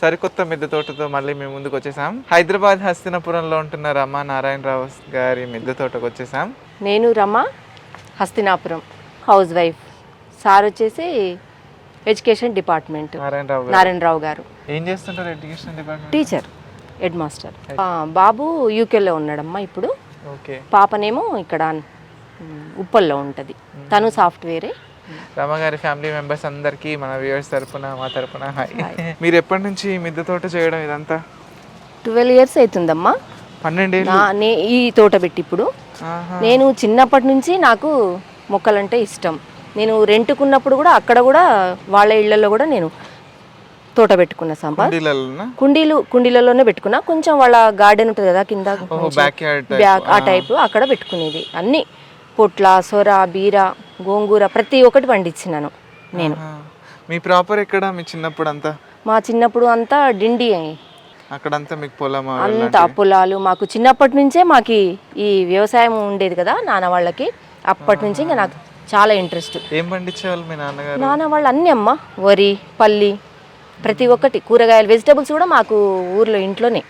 సరికొత్త మిద్దె తోటతో మళ్ళీ మేము ముందుకు వచ్చేసాం. హైదరాబాద్ హస్తినపురంలో ఉంటున్న రమా నారాయణరావు గారి మిద్దె తోటకు వచ్చేసాం. నేను Rama Hastinapuram. House wife. Sir వచ్చేసి ఎడ్యుకేషన్ డిపార్ట్మెంట్. నారాయణరావు గారు. నారాయణరావు గారు. ఏం చేస్తుంటారు education department? Teacher head master. బాబు యూకేలో ఉన్నాడమ్మా ఇప్పుడు. ఓకే. పాపనేమో ఇక్కడ ఉప్పల్లో ఉంటుంది. తను సాఫ్ట్వేరే రమ గారి ఫ్యామిలీ మెంబర్స్ అందరికీ మన వ్యూవర్స్ తరపున మా తరపున హాయ్. మీరు ఎప్పటి నుంచి మిద్దె తోట చేయడం ఇదంతా? ట్వెల్వ్ ఇయర్స్ అవుతుందమ్మా పన్నెండేళ్ళు? నా ఈ తోట పెట్టి ఇప్పుడు. నేను చిన్నప్పటి నుంచి నాకు మొక్కలంటే ఇష్టం. నేను రెంట్కున్నప్పుడు కూడా అక్కడ కూడా వాళ్ళ ఇళ్ళలో కూడా నేను తోట పెట్టుకున్న కుండీలలోనా? కుండీలు కుండీలలోనే పెట్టుకున్నా. కొంచెం వాళ్ళ గార్డెన్ ఉంటుంది కదా కింద బ్యాక్ ఆ. టైపు అక్కడ పెట్టుకునేది. అన్ని. పొట్ల సొర బీర గోంగూర ప్రతి ఒక్కటి పండించినాను నేను. మీ ప్రాపర్ ఎక్కడ మీ చిన్నప్పుడు అంతా? మా చిన్నప్పుడు అంతా డిండి అక్కడంతా మీకు పొలం అంత పొలాలు మాకు చిన్నప్పటి నుంచే మాకు ఈ వ్యవసాయం ఉండేది కదా నాన్న వాళ్ళకి. అప్పటి నుంచి ఇంకా నాకు చాలా ఇంట్రెస్ట్. ఏం పండించేవాళ్ళు మీ నాన్నగారు? నాన్న వాళ్ళు అన్నీ అమ్మ వరి పల్లి ప్రతి ఒక్కటి కూరగాయలు వెజిటబుల్స్ కూడా మాకు ఊర్లో ఇంట్లోనే.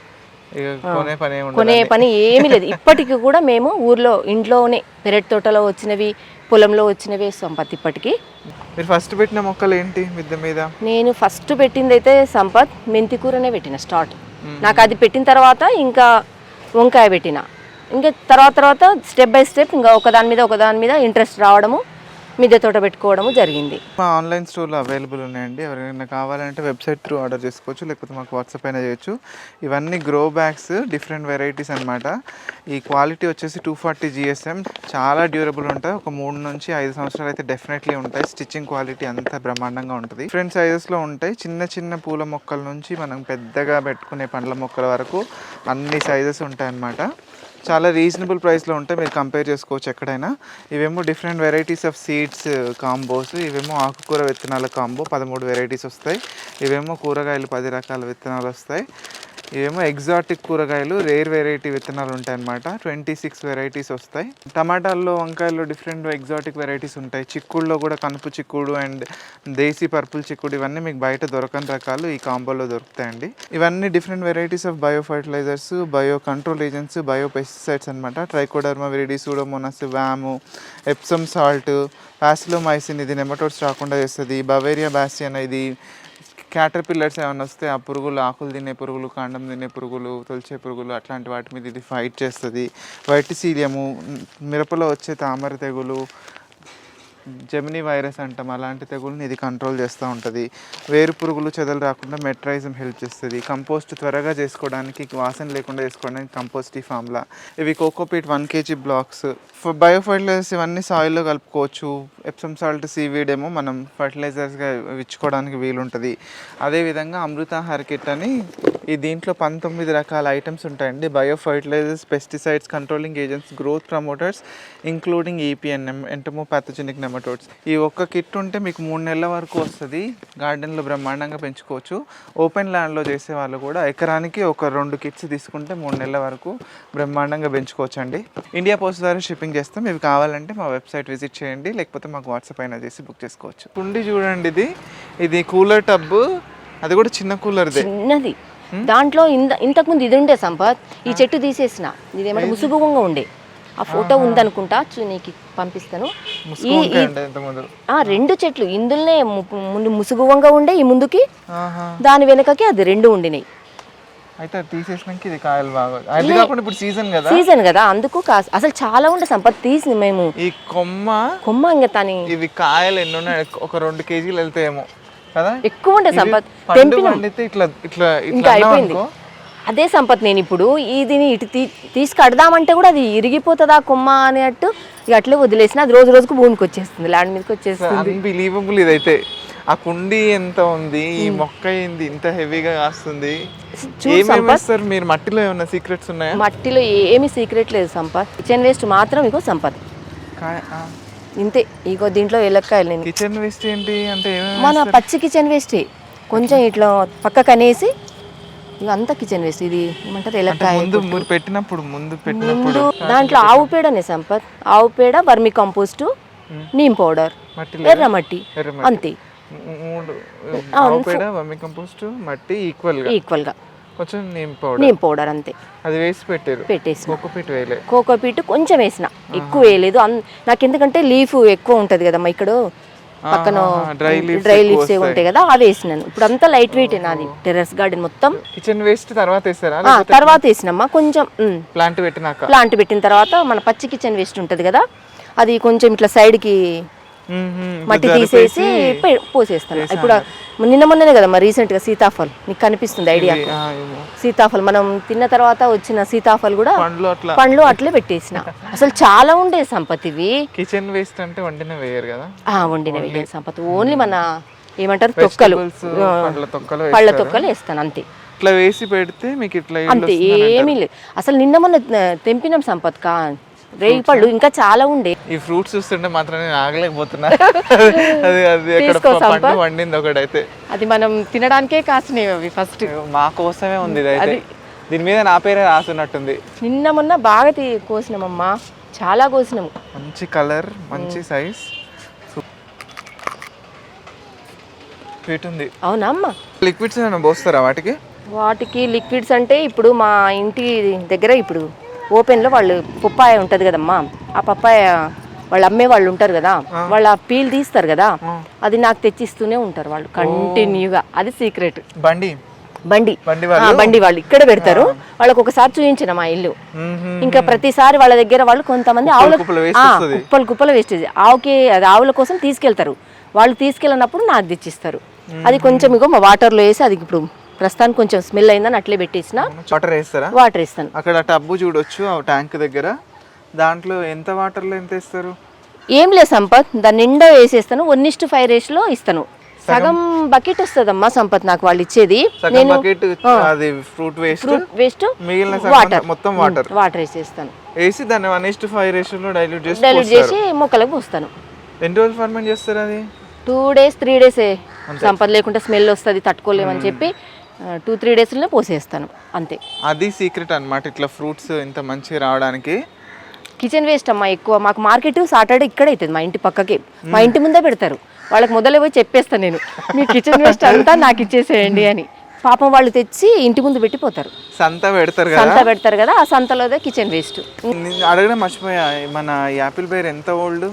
కొనే పని ఏమి లేదు. ఇప్పటికి కూడా మేము ఊర్లో ఇంట్లోనే పెరటి తోటలో వచ్చినవి పొలంలో వచ్చినవి సంపత్ ఇప్పటికి. మీరు ఫస్ట్ పెట్టిన మొక్కలు ఏంటి మిద్దె మీద? నేను ఫస్ట్ పెట్టింది అయితే సంపత్ మెంతి కూరనే పెట్టిన స్టార్ట్ నాకు అది పెట్టిన తర్వాత ఇంకా వంకాయ పెట్టిన. ఇంకా తర్వాత తర్వాత స్టెప్ బై స్టెప్ ఇంకా ఒకదాని మీద ఒకదాని మీద ఇంట్రెస్ట్ రావడము మిద్దె తోట పెట్టుకోవడము జరిగింది. మా ఆన్లైన్ స్టోర్లో అవైలబుల్ ఉన్నాయండి. ఎవరైనా కావాలంటే వెబ్సైట్ త్రూ ఆర్డర్ చేసుకోవచ్చు లేకపోతే మాకు వాట్సాప్ అయినా చేయొచ్చు. ఇవన్నీ గ్రో బ్యాగ్స్ డిఫరెంట్ వెరైటీస్ అనమాట ఈ క్వాలిటీ వచ్చేసి టూ ఫార్టీ జిఎస్ఎం. చాలా డ్యూరబుల్ ఉంటాయి. ఒక మూడు నుంచి ఐదు సంవత్సరాలు అయితే డెఫినెట్లీ ఉంటాయి. స్టిచ్చింగ్ క్వాలిటీ అంతా బ్రహ్మాండంగా ఉంటుంది. డిఫరెంట్ సైజెస్లో ఉంటాయి. చిన్న చిన్న పూల మొక్కల నుంచి మనం పెద్దగా పెట్టుకునే పండ్ల మొక్కల వరకు అన్ని సైజెస్ ఉంటాయి అన్నమాట చాలా రీజనబుల్ ప్రైస్లో ఉంటాయి మీరు కంపేర్ చేసుకోవచ్చు ఎక్కడైనా. ఇవేమో different varieties of seeds combos ఇవేమో ఆకుకూర విత్తనాల కాంబో పదమూడు వెరైటీస్ వస్తాయి. ఇవేమో కూరగాయలు పది రకాల విత్తనాలు వస్తాయి. ఇవేమో ఎగ్జాటిక్ కూరగాయలు రేర్ వెరైటీ విత్తనాలు ఉంటాయి ట్వంటీ సిక్స్ వెరైటీస్ వస్తాయి. టమాటాల్లో వంకాయల్లో డిఫరెంట్ ఎగ్జాటిక్ వెరైటీస్ ఉంటాయి. చిక్కుడులో కూడా కనుపు చిక్కుడు అండ్ దేశీ పర్పుల్ చిక్కుడు ఇవన్నీ మీకు బయట దొరకని రకాలు ఈ కాంబోలో దొరుకుతాయండి. ఇవన్నీ different varieties of bio fertilisers bio control agents bio pesticides అనమాట trichoderma viride pseudomonas VAM epsom salt paecilomyces ఇది నెమటోడ్స్ రాకుండా చేస్తుంది. బవేరియా బ్యాసియన్ ఇది క్యాటర్ పిల్లర్స్ ఏమైనా వస్తే ఆ పురుగులు ఆకులు తినే పురుగులు కాండం తినే పురుగులు తొలిచే పురుగులు అట్లాంటి వాటి మీద ఇది ఫైట్ చేస్తుంది. వైట్ సీలియము మిరపలో వచ్చే తామర తెగులు జెమినీ వైరస్ అంటాం. అలాంటి తెగుల్ని ఇది కంట్రోల్ చేస్తూ ఉంటుంది. వేరు పురుగులు చెదలు రాకుండా మెట్రైజం హెల్ప్ చేస్తుంది. కంపోస్ట్ త్వరగా చేసుకోవడానికి వాసన లేకుండా చేసుకోవడానికి కంపోస్ట్ ఈ ఫామ్లా ఇవి cocopeat one KG blocks bio fertilisers ఇవన్నీ సాయిల్లో కలుపుకోవచ్చు. ఎప్సమ్ సాల్ట్ సీవీడ్ ఏమో మనం ఫర్టిలైజర్స్గా ఇచ్చుకోవడానికి వీలుంటుంది. అదేవిధంగా అమృత హార్కిట్ అని ఈ దీంట్లో పంతొమ్మిది రకాల ఐటమ్స్ ఉంటాయండి. Bio fertilisers pesticides controlling agents growth promoters including EPNM entomopathogenic nematodes ఈ ఒక్క కిట్ ఉంటే మీకు మూడు నెలల వరకు వస్తుంది. గార్డెన్లో బ్రహ్మాండంగా పెంచుకోవచ్చు. ఓపెన్ ల్యాండ్లో చేసే వాళ్ళు కూడా ఎకరానికి ఒక రెండు కిట్స్ తీసుకుంటే మూడు నెలల వరకు బ్రహ్మాండంగా పెంచుకోవచ్చు అండి ఇండియా పోస్ట్ ద్వారా షిప్పింగ్ చేస్తాం. ఇవి కావాలంటే మా వెబ్సైట్ విజిట్ చేయండి. లేకపోతే మాకు వాట్సాప్ అయినా చేసి బుక్ చేసుకోవచ్చు. కుండి చూడండి ఇది. ఇది కూలర్ టబ్. అది కూడా చిన్న కూలర్దే. చిన్నది. దాంట్లో ఇంత ఇంతకుముందు ఇది ఉండే సంపత్. ఈ చెట్టు తీసేసిన. ఇదేమంటే ముసుగుగా ఉండే. ఆ ఫోటో ఉందనుకుంటా. నీకు పంపిస్తాను. ఈ ముసుగు ఆ రెండు చెట్లు. ఇందులోనే ము- ముందు ముసుగువంగా ఉండే ఈ ముందుకి దాని వెనకకి అది రెండు ఉండినాయి. అయితే అది తీసేసినాక ఇది కాయలు బాగా అది కాకుండా ఇప్పుడు సీజన్ కదా? సీజన్ కదా అందుకు కాస్ అసలు చాలా ఉండే సంపత్ తీసి మేము. ఈ కొమ్మ? కొమ్మ ఇంకా తని ఇవి కాయలు ఎన్ని ఉన్నాయి ఒక రెండు కేజీలు వెళ్తాయేమో కదా? ఎక్కువ ఉండే సంపత్ పండు పండితే ఇట్లా ఇట్లా ఇట్లా అన్నాం అయిపోయింది. అనుకో, అదే సంపత్ నేను ఇప్పుడు ఇదిని ఇటు తీ తీసి కడదామంటే కూడా అది ఇరిగిపోతుందా కొమ్మ అనేట్టు ఇక అట్లే వదిలేసిన. అది రోజు రోజుకు భూమికి వచ్చేస్తుంది ల్యాండ్ మీదకి వచ్చేస్తుంది. అన్బిలీవబుల్ ఇదైతే. ఆ కుండీ ఎంత ఉంది ఈ మొక్క ఏంది ఇంత హెవీగా కాస్తుంది. వేస్తారు మీరు మట్టిలో ఏమన్నా సీక్రెట్స్ ఉన్నాయా? మట్టిలో ఏమీ సీక్రెట్ లేదు సంపత్. కిచెన్ వేస్ట్ మాత్రం ఇగో సంపత్. ఇంతే. ఇగో దీంట్లో ఎలక్కాయలు నేను. కిచెన్ వేస్ట్ ఏంటి? అంటే మన పచ్చి కిచెన్ వేస్టే కొంచెం ఇట్లా పక్కకు అనేసి ఇక అంతా కిచెన్ వేస్ట్. ఇది ఏమంటారు ఎలక్కాయ ముందు మీరు పెట్టినప్పుడు ముందు పెట్టినప్పుడు. దాంట్లో ఆవు పేడనే సంపత్. ఆవు పేడ వర్మి కంపోస్టు నీమ్ పౌడర్ ఎర్రమట్టి. అంతే. ఆవు పేడ వర్మి కంపోస్ట్ మట్టి ఈక్వల్గా. ఈక్వల్గా. కొంచెం నీమ్ పౌడర్. నీమ్ పౌడర్ అంతే. అది వేసి పెట్టారు. పెట్టేసిన. కోకోపీట్ కొంచెం వేసిన. ఎక్కువ వేయలేదు. నాకు ఎందుకంటే లీఫ్ ఎక్కువ ఉంటుంది కదమ్మా ఇక్కడ. పక్కన డ్రై లీవ్స్ ఉంటాయి కదా అవి వేసినాను ఇప్పుడు అంతా లైట్ వెయిట్ నాది టెర్రస్ గార్డెన్ మొత్తం. కిచెన్ వేస్ట్ తర్వాత వేస్తారా? ఆ, తర్వాత వేసినమ్మా కొంచెం ప్లాంట్ పెట్టినాక. ప్లాంట్ పెట్టిన తర్వాత మన పచ్చి కిచెన్ వేస్ట్ ఉంటుంది కదా అది కొంచెం ఇట్లా సైడ్కి మ్మ్హ్మ్. మట్టి తీసేసి పోసేస్తాను. ఇప్పుడు నిన్న మొన్ననే కదా మరి రీసెంట్గా సీతాఫల్. నీకు కనిపిస్తుంది ఐడియా. సీతాఫల్. మనం తిన్న తర్వాత వచ్చిన సీతాఫల్ కూడా పండ్లు అట్లా. పెట్టేసిన. అసలు చాలా ఉండే సంపత్ ఇవి. కిచెన్ వేస్ట్ అంటే వండిన వేయరు కదా? ఆ, వండినవి సంపత్. ఓన్లీ మన ఏమంటారు తొక్కలు. పళ్ళ? తొక్కలు వేస్తాను అంతే. ఇట్లా వేసి పెడితే మీకు ఇట్లా అంతే ఏమీ లేదు. అసలు నిన్న మొన్న తెంపినాం సంపత్ కా రేగి పళ్ళు ఇంకా చాలా ఉండే. ఈ ఫ్రూట్స్ చూస్తుంటే మాత్రం నేను ఆగలేకపోతున్నా. అది అది సంపత్. వండింది ఒకటైతే. అది మనం తినడానికే కాసినవి అవి ఫస్ట్. మా కోసమే ఉంది అయితే. దీని మీద నా పేరే రాసున్నట్టుంది నిన్న మొన్న బాగా కోసినామమ్మా. చాలా కోసినాము. మంచి కలర్ మంచి సైజ్. ఉంది అవునా అమ్మా? లిక్విడ్స్ ఏమైనా పోస్తారా వాటికి? వాటికి లిక్విడ్స్ అంటే ఇప్పుడు మా ఇంటి దగ్గర ఇప్పుడు. ఓపెన్లో వాళ్ళు పప్పాయ ఉంటుంది కదమ్మా. ఆ పప్పాయ వాళ్ళు అమ్మే వాళ్ళు ఉంటారు కదా వాళ్ళు ఆ పీల్ తీస్తారు కదా అది నాకు తెచ్చిస్తూనే ఉంటారు వాళ్ళు కంటిన్యూగా. అది సీక్రెట్ బండి? బండి. బండి వాళ్ళు? ఇక్కడ పెడతారు. వాళ్ళకి ఒకసారి చూపించిన మా ఇల్లు. ఇంకా ప్రతిసారి వాళ్ళ దగ్గర వాళ్ళు కొంతమంది ఆవుల. కుప్పలు కుప్పలు వేస్టేజ్ ఆవుకి అది ఆవుల కోసం తీసుకెళ్తారు. వాళ్ళు తీసుకెళ్ళినప్పుడు నాకు తెచ్చిస్తారు. అది కొంచెం ఇగో మా వాటర్లో వేసి అది ఇప్పుడు ప్రస్తుతానికి కొంచెం స్మెల్ అయిందని అట్లే పెట్టేసిన. వాటర్ వేస్తారా? వాటర్ వేస్తాను. అక్కడ టబ్బు చూడొచ్చు ఆ ట్యాంక్ దగ్గర. దాంట్లో ఎంత వాటర్లో ఎంత వేస్తారు? ఏం లేదు సంపత్ దాని నిండా వేసేస్తాను. వన్ ఇస్ట్ ఫైవ్ రేస్లో ఇస్తాను. సగం? బకెట్ వస్తుందమ్మా సంపత్ నాకు వాళ్ళు ఇచ్చేది. బకెట్ అది ఫ్రూట్ వేస్ట్ ఫ్రూట్ వేస్ట్ మిగిలిన వాటర్ మొత్తం వాటర్ వాటర్ వేసేస్తాను. వేసి దాన్ని వన్ ఇస్ట్ ఫైవ్ రేషియోలో డైల్యూట్ చేసి డైల్యూట్ చేసి మొక్కలకు పోస్తాను. ఎన్ని రోజులు ఫర్మెంట్ చేస్తారు అది? టూ డేస్ త్రీ డేసే సంపద లేకుంటే స్మెల్ వస్తుంది తట్టుకోలేమని చెప్పి. టూ త్రీ డేస్లోనే పోసేస్తాను అంతే. అది సీక్రెట్ అన్నమాట ఇట్లా ఫ్రూట్స్ ఇంత మంచిగా రావడానికి. కిచెన్ వేస్ట్ అమ్మా ఎక్కువ. మాకు మార్కెట్ సాటర్డే ఇక్కడ అవుతుంది మా ఇంటి పక్కకి. మా ఇంటి ముందే పెడతారు. వాళ్ళకి మొదలే పోయి చెప్పేస్తాను నేను. మీ కిచెన్ వేస్ట్ అంతా నాకు ఇచ్చేసేయండి అని. పాపం వాళ్ళు తెచ్చి ఇంటి ముందు పెట్టిపోతారు. సంత పెడతారు సంత పెడతారు కదా ఆ సంతలోదే కిచెన్ వేస్ట్. అడగడం మర్చిపోయా మన యాపిల్ బైర్ ఎంత ఓల్డ్?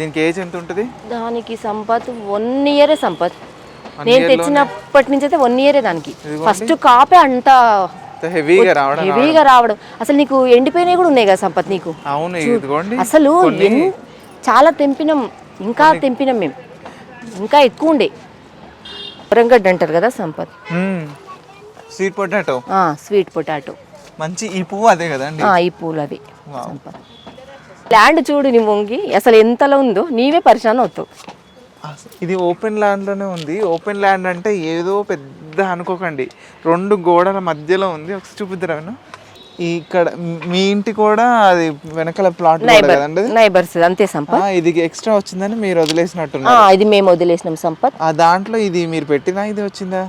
దీనికి ఏజ్ ఎంత ఉంటుంది? దానికి సంపత్ వన్ ఇయరే సంపత్. నేను తెచ్చినప్పటి నుంచి అయితే వన్ ఇయరే దానికి. ఫస్ట్ కాపే అంత హెవీగా రావడం హెవీగా రావడం. అసలు నీకు ఎండిపోయినవి కూడా ఉన్నాయి కదా సంపత్ నీకు? అవును అసలు చాలా తెంపినాం. ఇంకా తెంపినాం మేము. ఇంకా ఎక్కువ ఉండే. వరంగడ్ అంటారు కదా Sampath. Sweet potato sweet potato మంచి ఈ పువ్వు అదే కదండి. ఈ పూలు అవి సంపత్. ల్యాండ్ చూడు నీ వంగి. అసలు ఎంతలో ఉందో నీవే పరిశాన్ అవుతావు. ఇది ఓపెన్ ల్యాండ్లోనే ఉంది. ఓపెన్ ల్యాండ్ అంటే ఏదో పెద్ద అనుకోకండి. రెండు గోడల మధ్యలో ఉంది. ఒకసారి చూపిద్దరా ఇక్కడ మీ ఇంటి కూడా అది వెనకాల ప్లాట్ కదండి నైబర్స్ అంతే సంపత్. ఇది ఎక్స్ట్రా వచ్చిందని మీరు ఆ, వదిలేసినట్టున్నారు ఇది మేము వదిలేసినాం సంపత్. ఆ దాంట్లో ఇది మీరు పెట్టినా ఇది వచ్చిందా?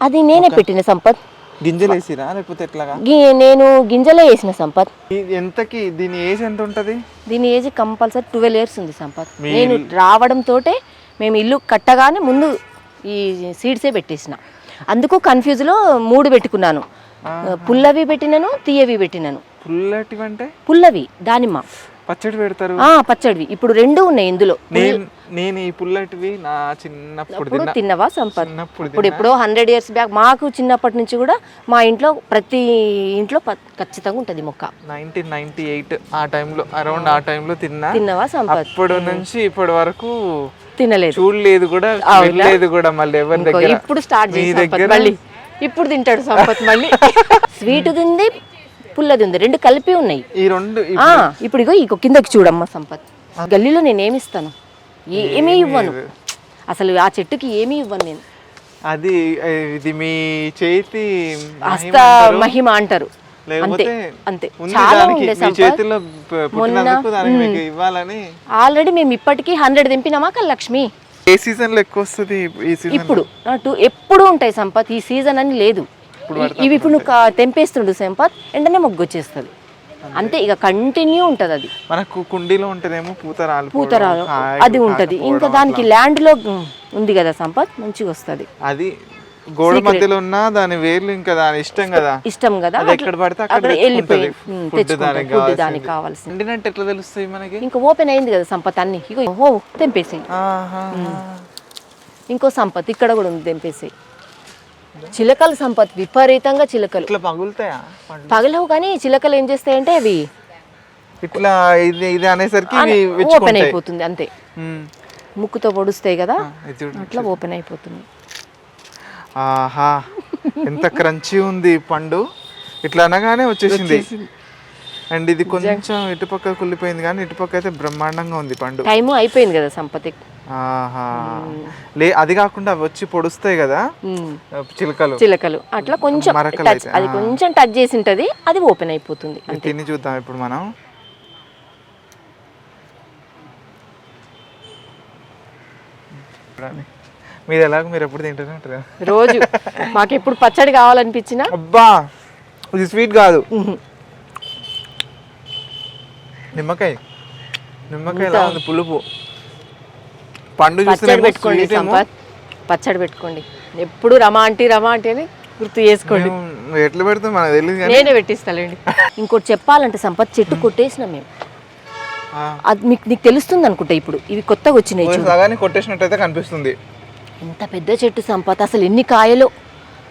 అది నేనే పెట్టిన సంపత్. గింజలు వేసిరా లేకపోతే ఎట్లాగా? నేను గింజలే వేసిన సంపత్. ఇది ఎంతకి దీని ఏజ్ ఎంత ఉంటది దీని ఏజ్ కంపల్సరీ ట్వెల్వ్ ఇయర్స్ ఉంది సంపత్. నేను రావడం తోటే మేము ఇల్లు కట్టగానే ముందు ఈ సీడ్సే పెట్టేసిన. అందుకు కన్ఫ్యూజ్లో మూడు పెట్టుకున్నాను. పుల్లవి పెట్టినాను తీయవి పెట్టినాను. పుల్లటివి అంటే పుల్లవి దానిమ్మ. పచ్చడి పెడతారు. ఆ పచ్చడివి. ఇప్పుడు రెండు ఉన్నాయి ఇందులో. నేను నేను ఈ పుల్లటివి నా చిన్నప్పుడు తిన్నవా సంపత్? ఇప్పుడు ఎప్పుడో హండ్రెడ్ ఇయర్స్ బ్యాక్ మాకు చిన్నప్పటి నుంచి కూడా మా ఇంట్లో ప్రతి ఇంట్లో ఖచ్చితంగా ఉంటుంది మొక్క. నైన్టీన్ నైన్టీ ఎయిట్ ఆ టైంలో అరౌండ్ ఆ టైంలో తిన్నా. తిన్నవా సంపత్? అప్పటి నుంచి ఇప్పటి వరకు తినలేదు. చూడలేదు కూడా వెళ్ళలేదు కూడా మళ్ళీ ఎవరి దగ్గర. ఇప్పుడు స్టార్ట్ చేసి మళ్ళీ. ఇప్పుడు తింటాడు సంపత్ మళ్ళీ. స్వీట్ ఉంది పుల్లది ఉంది రెండు కలిపి ఉన్నాయి. ఈ రెండు ఇప్పుడు ఇగో ఇగో కిందకి చూడమ్మా సంపత్. గల్లీలో నేను ఏమి ఇస్తాను? ఏమీ ఇవ్వను. అసలు ఆ చెట్టుకి ఏమీ ఇవ్వను నేను. అది ఇది మీ చేతి హస్త మహిమ అంటారు. అంతే అంతే. చాలా ఉండే ఇవ్వాలని? ఆల్రెడీ మేము ఇప్పటికీ హండ్రెడ్ దింపినామా లక్ష్మి ఏ సీజన్లో ఎక్కువ వస్తుంది ఇప్పుడు అటు ఎప్పుడు ఉంటాయి సంపత్ ఈ సీజన్ అని లేదు. ఇవి ఇప్పుడు నువ్వు తెంపేస్తుండు సంపత్ వెంటనే మొగ్గు వచ్చేస్తుంది. అంతే. ఇక కంటిన్యూ ఉంటుంది అది. మనకు కుండీలో ఉంటేనేమో పూత రాలి పూతరాలు అది ఉంటుంది. ఇంకా దానికి ల్యాండ్లో ఉంది కదా సంపత్ మంచిగా వస్తుంది. అది గోడ మధ్యలో ఉన్న దాని వేర్లు ఇంకా దాని ఇష్టం కదా. ఇష్టం కదా. అది ఎక్కడ పడితే అక్కడ వెళ్ళిపోయి తెచ్చుకుంటది. దానికి కావాల్సింది. ఎండినట్టు ఎట్లా తెలుస్తాయి మనకి? ఇంకా ఓపెన్ అయింది కదా సంపత్ అన్ని. ఇగో ఓ తెంపేసాయి. ఇంకో సంపత్ ఇక్కడ కూడా ఉంది తెంపేసాయి. చిలకలు సంపత్ విపరీతంగా చిలకలు. ఇట్లా పగులుతాయా? పగలవు కానీ చిలకలు ఏం చేస్తాయంటే అవి ఇట్లా ఇది ఇది అనేసరికి ఓపెన్ అయిపోతుంది అంతే. ముక్కుతో పొడుస్తాయి కదా అట్లా ఓపెన్ అయిపోతుంది. ఆహా ఎంత క్రంచీ ఉంది పండు. ఇట్లా అనగానే వచ్చేసింది. అండ్ ఇది కొంచెం ఇటుపక్క కుళ్ళిపోయింది కానీ ఇటుపక్క అయితే బ్రహ్మాండంగా ఉంది పండు. టైము అయిపోయింది కదా సంపత్ ఆహా లే అది కాకుండా అవి వచ్చి పొడుస్తాయి కదా. చిలుకలు. చిలకలు. అట్లా కొంచెం టచ్ అది కొంచెం టచ్ చేసి ఉంటుంది అది ఓపెన్ అయిపోతుంది తిని చూద్దాం ఇప్పుడు మనం. మీరు ఎలాగో మీరు ఎప్పుడు తింటూనే ఉంటారు. రోజు. మాకు ఎప్పుడు పచ్చడి కావాలనిపించినా? అబ్బా! ఇది స్వీట్ కాదు. నిమ్మకాయ. నిమ్మకాయ ఎలా ఉంది? పులుపు. పండు పచ్చడి పెట్టుకోండి సంపత్. పచ్చడి పెట్టుకోండి. ఎప్పుడు రమా ఆంటీ రమా అని గుర్తు చేసుకోండి. ఎట్లా పెడతాం మనకు తెలియదు కానీ. నేనే పెట్టిస్తాలేండి. ఇంకోటి చెప్పాలంటే సంపత్ చెట్టు కొట్టేసినాం మేము. అది మీకు నీకు తెలుస్తుంది అనుకుంటా ఇప్పుడు. ఇవి కొత్తగా వచ్చినాయి చూడు. కొట్టేసినట్టయితే కనిపిస్తుంది. ఎంత పెద్ద చెట్టు సంపత్. అసలు ఎన్ని కాయలు?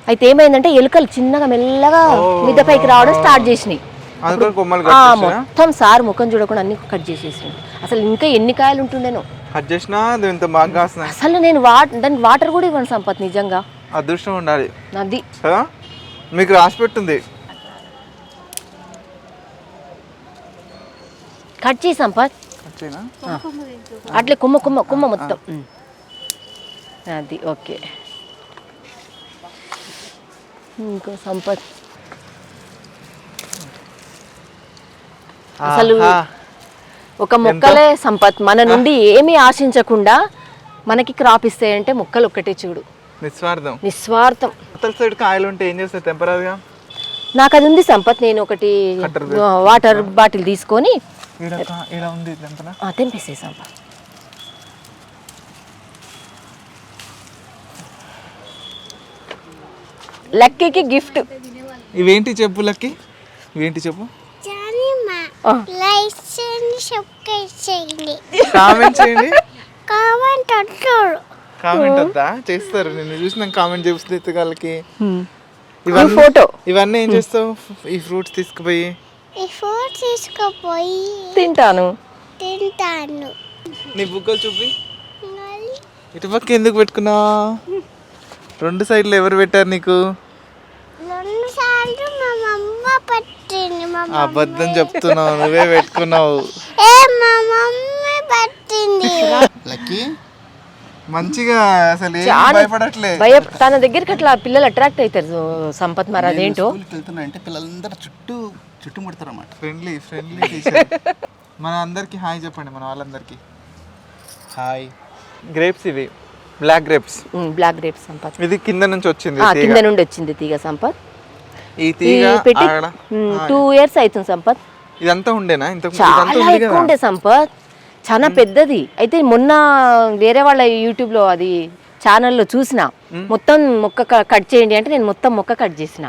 అయితే ఏమైందంటే ఎలుకలు చిన్నగా మెల్లగా మిద్ద పైకి రావడం స్టార్ట్ చేసినాయి. అందుకని కొమ్మలు ఆ, మొత్తం సార్ ముఖం చూడకుండా అన్ని కట్ చేసేసింది. అసలు ఇంకా ఎన్ని కాయలు ఉంటుండేనో. చేసినా అది ఇంత బాగా కాస్తున్నాయి అసలు నేను వాట్ దానికి వాటర్ కూడా ఇవ్వను సంపత్ నిజంగా. అదృష్టం ఉండాలి. నది. కదా మీకు రాసి పెట్టుంది. కట్ చేయి సంపత్. అంతేనా? అట్లే కుమ్మ కుమ్మ కుమ్మ మొత్తం. ఉమ్. అది ఓకే. ఇంకో సంపత్. అసలు ఆహా. ఒక మొక్కలే సంపత్. మన నుండి ఏమీ ఆశించకుండా మనకి క్రాప్ ఇస్తాయంటే మొక్కలు ఒక్కటే చూడు. నిస్వార్థం. నిస్వార్థం. అవతల సైడ్ కాయలు ఉంటే ఏం చేస్తాయి? టెంపరీగా నాకు అది ఉంది సంపత్ నేను ఒకటి వాటర్ బాటిల్ తీసుకొని తెంపేసే సంపత్. లక్కీకి గిఫ్ట్. ఇవేంటి చెప్పు లక్కి? ఇవేంటి చెప్పు? సబ్స్క్రైబ్ చేయండి కామెంట్ చేయండి. కామెంట్ అంటారు. కామెంట్ వద్దా? చేస్తారు. నిన్ను చూసి నాకు కామెంట్ చేస్తే వాళ్ళకి ఈ ఇవన్నీ ఫోటో ఇవన్నీ ఏం చేస్తావు? ఈ ఫ్రూట్స్ తీసుకుపోయి. ఈ ఫోన్ తీసుకుపోయి తింటాను. తింటాను. నీ బుగ్గలు చూపి. మళ్ళీ. ఇటుపక్క ఎందుకు పెట్టుకున్నావు? రెండు సైడ్లు ఎవరు పెట్టారు నీకు? రెండు సార్లు మా మమ్మ అబద్ధం చెప్తున్నావు నువ్వే పెట్టుకున్నావు. ఏ మా మమ్మీ పట్టింది. లక్కీ మంచిగా అసలు ఏం చాలా భయపడట్లే. భయ తన దగ్గరికి అట్లా పిల్లలు అట్రాక్ట్ అవుతారు సంపత్ మరి అదేంటో? స్కూల్కి వెళ్తున్నా అంటే పిల్లలందరూ చుట్టూ చుట్టుముడతారు అన్నమాట ఫ్రెండ్లీ ఫ్రెండ్లీ టీచర్ మన అందరికి హాయ్ చెప్పండి మన వాళ్ళందరికీ. హాయ్. గ్రేప్స్ ఇవి. Black grapes black grapes Sampath. ఇది కింద నుంచి వచ్చింది. కింద నుండి వచ్చింది తీగ సంపత్. ఈ తీగ పెట్టి టూ ఇయర్స్ అవుతుంది సంపత్. ఇదంతా ఉండేనా? చాలా ఎక్కువ ఉండే సంపత్. చాలా పెద్దది. అయితే మొన్న వేరే వాళ్ళ యూట్యూబ్లో అది ఛానల్లో చూసిన. మొత్తం మొక్క కట్ చేయండి అంటే నేను మొత్తం మొక్క కట్ చేసిన.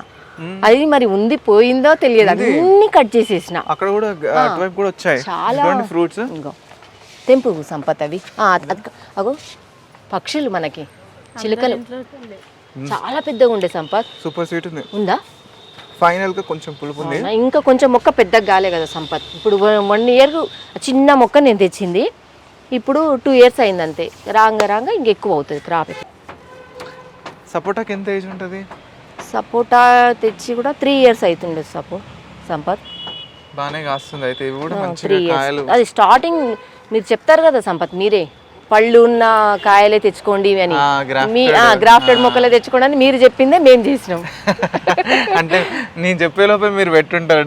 అది మరి ఉంది పోయిందో తెలియదు. అన్ని కట్ చేసేసిన. అక్కడ కూడా అటువైపు కూడా వచ్చాయి. చాలా ఫ్రూట్స్ ఇంకో. తెంపు సంపత్ అవి. అగో. పక్షులు మనకి. చిలుకలు. చాలా పెద్దగా ఉండే సంపత్. సూపర్ స్వీట్ ఉంది. ఉందా? ఫైనల్గా కొంచెం పులుపు ఉంది? ఇంకా కొంచెం మొక్క పెద్దగా కాలే కదా సంపత్. ఇప్పుడు వన్ ఇయర్ చిన్న మొక్క నేను తెచ్చింది. ఇప్పుడు టూ ఇయర్స్ అయింది అంతే రాంగ రాంగ ఇంకెక్కువ అవుతుంది క్రాప్ సపోటాకి ఎంత ఏజ్ ఉంటుంది? సపోటా తెచ్చి కూడా త్రీ ఇయర్స్ అవుతుండే సపో సంపత్. బాగానే కాస్తుంది అయితే. ఇవి కూడా మంచిగా కాయలు. అది స్టార్టింగ్ మీరు చెప్తారు కదా సంపత్ మీరే. పళ్ళు ఉన్న కాయలే తెచ్చుకోండి అని. మీ గ్రాఫ్టెడ్ మొక్కలే తెచ్చుకోండి అని మీరు చెప్పిందే మేము చేసినాం అంటే నేను చెప్పే లోపే మీరు పెట్టుంటారు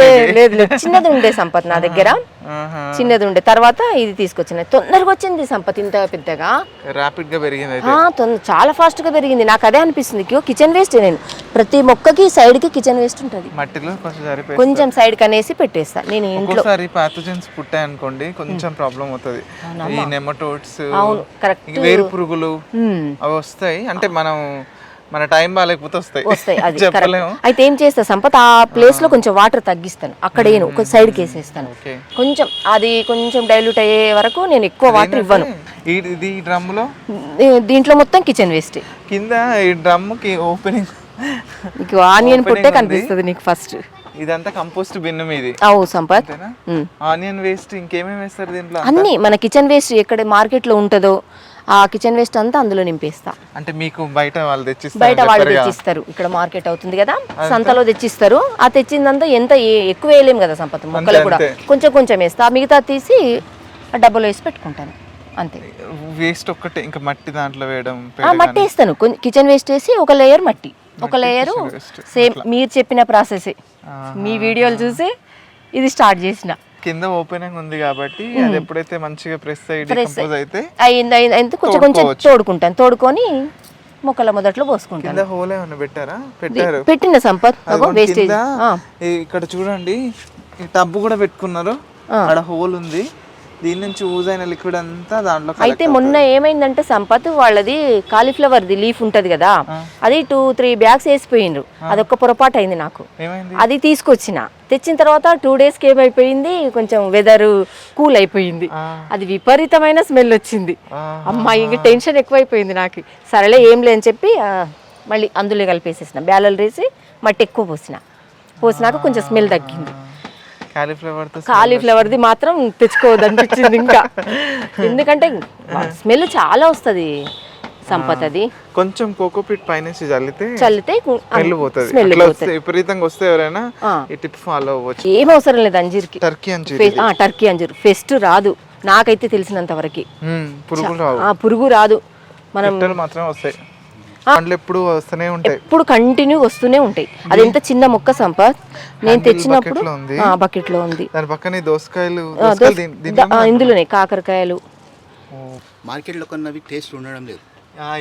లేదు లేదు. చిన్నది ఉండే సంపత్ నా దగ్గర చిన్నది ఉండే తర్వాత ఇది తీసుకొచ్చిన. తొందరగా వచ్చింది సంపత్ ఇంత పెద్దగా. ర్యాపిడ్గా పెరిగింది చాలా ఫాస్ట్గా పెరిగింది. నాకు అదే అనిపిస్తుంది. కిచెన్ వేస్ట్ నేను. ప్రతి మొక్కకి సైడ్కి కిచెన్ వేస్ట్ ఉంటుంది. మట్టిలో కొంచెం కొంచెం సైడ్కి అనేసి పెట్టేస్తా. నేను ఇంట్లో ఒక్కోసారి పాథోజన్స్ పుట్టాయి అనుకోండి కొంచెం ప్రాబ్లం అవుతుంది. ఈ నెమటోడ్స్ అవును కరెక్ట్ వేరు పురుగులు అవి వస్తాయి. అంటే మనం మన టైం బాగాలేకపోతే వస్తాయి. వస్తాయి అది. అయితే ఏం చేస్తా సంపత్ ఆ ప్లేస్లో కొంచెం వాటర్ తగ్గిస్తాను. అక్కడ నేను ఒక సైడ్కి వేసేస్తాను. ఓకే కొంచెం అది కొంచెం డైల్యూట్ అయ్యే వరకు నేను ఎక్కువ వాటర్ ఇవ్వను. ఇది డ్రమ్లో దీంట్లో మొత్తం కిచెన్ వేస్ట్ కింద ఈ డ్రమ్కి ఓపెనింగ్ నీకు ఆనియన్ పుట్టే. కనిపిస్తుంది నీకు ఫస్ట్ ఇదంతా కంపోస్ట్ బిన్నం ఇది అవు సంపత్. ఆనియన్ వేస్ట్ ఇంకేమేమి వేస్తారు దీంట్లో? అన్ని మన కిచెన్ వేస్ట్ ఎక్కడ మార్కెట్లో ఉంటుందో ఆ కిచెన్ వేస్ట్ అంతా అందులో నింపేస్తా. అంటే మీకు బయట వాళ్ళు తెచ్చిస్తారు బయట వాళ్ళు. తెచ్చిస్తారు. ఇక్కడ మార్కెట్ అవుతుంది కదా సంతలో తెచ్చిస్తారు. ఆ తెచ్చిందంతా ఎంత ఎక్కువ వేయలేము కదా సంపత్ మొక్కలు కూడా. కొంచెం కొంచెం వేస్తా. మిగతా తీసి ఆ డబ్బాలో వేసి పెట్టుకుంటాను. అంతే. వేస్ట్ ఒక్కటే ఇంకా మట్టి దాంట్లో వేయడం ఆ మట్టి వేస్తాను. కొంచెం కిచెన్ వేస్ట్ వేసి ఒక లేయర్ మట్టి. ఒక లేయర్. సేమ్ మీరు చెప్పిన ప్రాసెసే మీ వీడియోలు చూసి ఇది స్టార్ట్ చేసిన. కింద ఓపెనింగ్ ఉంది కాబట్టి అది ఎప్పుడైతే మంచిగా ప్రెస్ అయ్యి డికంపోజ్ అయితే అయింది అయింది అయింది కొంచెం కొంచెం తోడుకుంటాను. తోడుకొని మొక్కల మొదట్లో పోసుకుంటాను. కింద హోల్ ఏమైనా పెట్టారా? పెట్టారు. పెట్టిన సంపత్. వేస్టేజ్ ఇక్కడ చూడండి ఈ టబ్బు కూడా పెట్టుకున్నారు. అక్కడ హోల్ ఉంది. దీని నుంచి యూజ్ అయిన లిక్విడ్ అంతా దాంట్లో అయితే మొన్న ఏమైందంటే సంపత్ వాళ్ళది కాలీఫ్లవర్ది లీఫ్ ఉంటది కదా అది టూ త్రీ బ్యాగ్స్ వేసిపోయిండ్రు. అదొక్క పొరపాటు అయింది నాకు. అది తీసుకొచ్చిన. తెచ్చిన తర్వాత టూ డేస్కి ఏమైపోయింది కొంచెం వెదర్ కూల్ అయిపోయింది. అది విపరీతమైన స్మెల్ వచ్చింది. అమ్మాయి ఇంక టెన్షన్ ఎక్కువైపోయింది నాకు. సరేలే ఏం లే అని చెప్పి మళ్ళీ అందులో కలిపేసేసిన. బ్యాలలు వేసి మట్టి ఎక్కువ పోసిన. పోసినాక కొంచెం స్మెల్ తగ్గింది. కాలీఫ్లవర్తో కాలీఫ్లవర్ది మాత్రం తెచ్చుకోవద్దు అనిపించింది ఇంకా. ఎందుకంటే స్మెల్ చాలా వస్తుంది సంపత్ అది కొంచెం కోకోపీట్ పైన చల్లితే చల్లితే స్మెల్ పోతుంది. విపరీతంగా వస్తే ఎవరైనా. ఈ టిప్ ఫాలో అవ్వచ్చు. ఏం అవసరం లేదు అంజీర్కి. టర్కీ ఆ, టర్కీ అంజూరు. ఫెస్ట్ రాదు. నాకైతే తెలిసినంత వరకు పురుగు రాదు. మనం మాత్రమే వస్తాయి. పండ్లు ఎప్పుడు వస్తూనే ఉంటాయి. ఎప్పుడు కంటిన్యూ వస్తూనే ఉంటాయి. అది ఎంత చిన్న మొక్క సంపత్ నేను తెచ్చినప్పుడు లో. బకెట్లో ఉంది. దాని పక్కనే దోసకాయలు ఇందులోనే కాకరకాయలు. మార్కెట్లో కొన్నవి టేస్ట్ ఉండడం లేదు.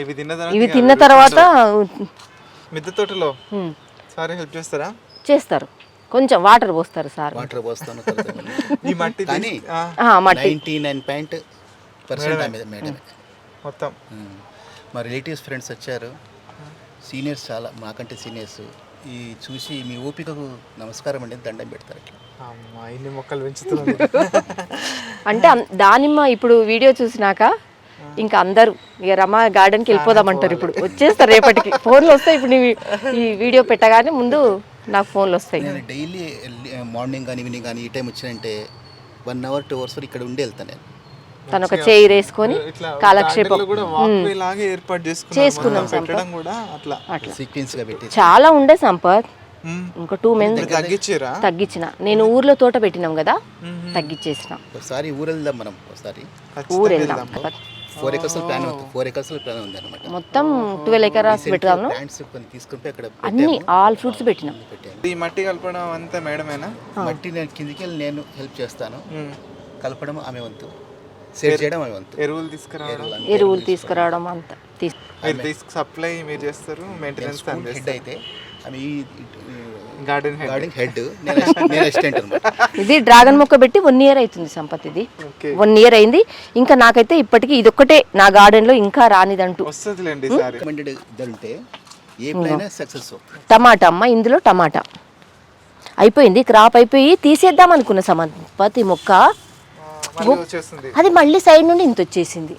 ఇవి తిన్న ఇవి తర్వాత తిన్న తర్వాత మిద్దె తోటలో సారీ హెల్ప్ చేస్తారా? చేస్తారు. కొంచెం వాటర్ పోస్తారు సార్. వాటర్ పోస్తాను ఈ మట్టి కానీ మట్టి. నైంటీ నైన్ పాయింట్ పర్సెంట్ మొత్తం. మా రిలేటివ్స్ ఫ్రెండ్స్ వచ్చారు. సీనియర్స్ చాలా మాకంటే సీనియర్స్. ఈ చూసి మీ ఓపికకు నమస్కారం అండి దండం పెడతారు ఇట్లా అమ్మా ఇన్ని మొక్కలు పెంచుతుంది అంటే దానిమ్మ ఇప్పుడు వీడియో చూసినాక ఇంకా అందరూ ఇక రమ గార్డెన్కి వెళ్ళిపోదామంటారు ఇప్పుడు. వచ్చేస్తారు రేపటికి. ఫోన్లు వస్తాయి ఇప్పుడు నీవి ఈ వీడియో పెట్టగానే ముందు నాకు ఫోన్లు వస్తాయి. నేను డైలీ మార్నింగ్ కానీ ఈవినింగ్ కానీ ఈ టైం వచ్చినంటే వన్ అవర్ టూ అవర్స్ వరకు ఇక్కడ ఉండి వెళ్తాను నేను. తను ఒక చైర్ వేసుకొని కాలక్షేపం. garden లో కూడా వాక్వే లాగా ఏర్పాటు చేసుకున్నాం పెట్టి చాలా ఉండే సంపత్. ఇంకా టూ మంత్స్ తగ్గించిన. నేను ఊర్లో తోట పెట్టినాం కదా తగ్గించేసిన. ఒకసారి ఊరు వెళ్దాం మనం ఒకసారి. ఊరు వెళ్దాం. ఫోర్ ఎకర్స్ ప్లాన్ ఉంది ఫోర్ ఎకర్స్ ప్లాన్ ఉంది అనమాట మొత్తం ట్వెల్వ్ ఎకరాస్ కొన్ని తీసుకుంటే అక్కడ అన్ని ఆల్ ఫ్రూట్స్ పెట్టినాం. పెట్టాను ఈ మట్టి కలపడం అంతా మేడమేనా? మట్టి నేను కిందికి వెళ్ళి నేను హెల్ప్ చేస్తాను. కలపడం ఆమె వంతు. చేయడం ఎరువులు తీసుకురావడం. ఎరువులు తీసుకురావడం అంతా. సప్లై మీరు చేస్తారు మెయింటెనెన్స్ హెడ్ అయితే గార్డెన్ హెడ్ గార్డెన్ హెడ్ ఇది డ్రాగన్ మొక్క పెట్టి వన్ ఇయర్ అవుతుంది సంపత్ ఇది. వన్ ఇయర్ అయింది. ఇంకా నాకైతే ఇప్పటికీ ఇదొక్కటే నా గార్డెన్లో ఇంకా రానిదంటూ. వస్తుందిలేండి ఏ సక్సెస్ టమాటా అమ్మ ఇందులో టమాటా. అయిపోయింది క్రాప్ అయిపోయి తీసేద్దాం అనుకున్న సంపత్ ఈ మొక్క. అది మళ్ళీ సైడ్ నుండి ఇంత వచ్చేసింది.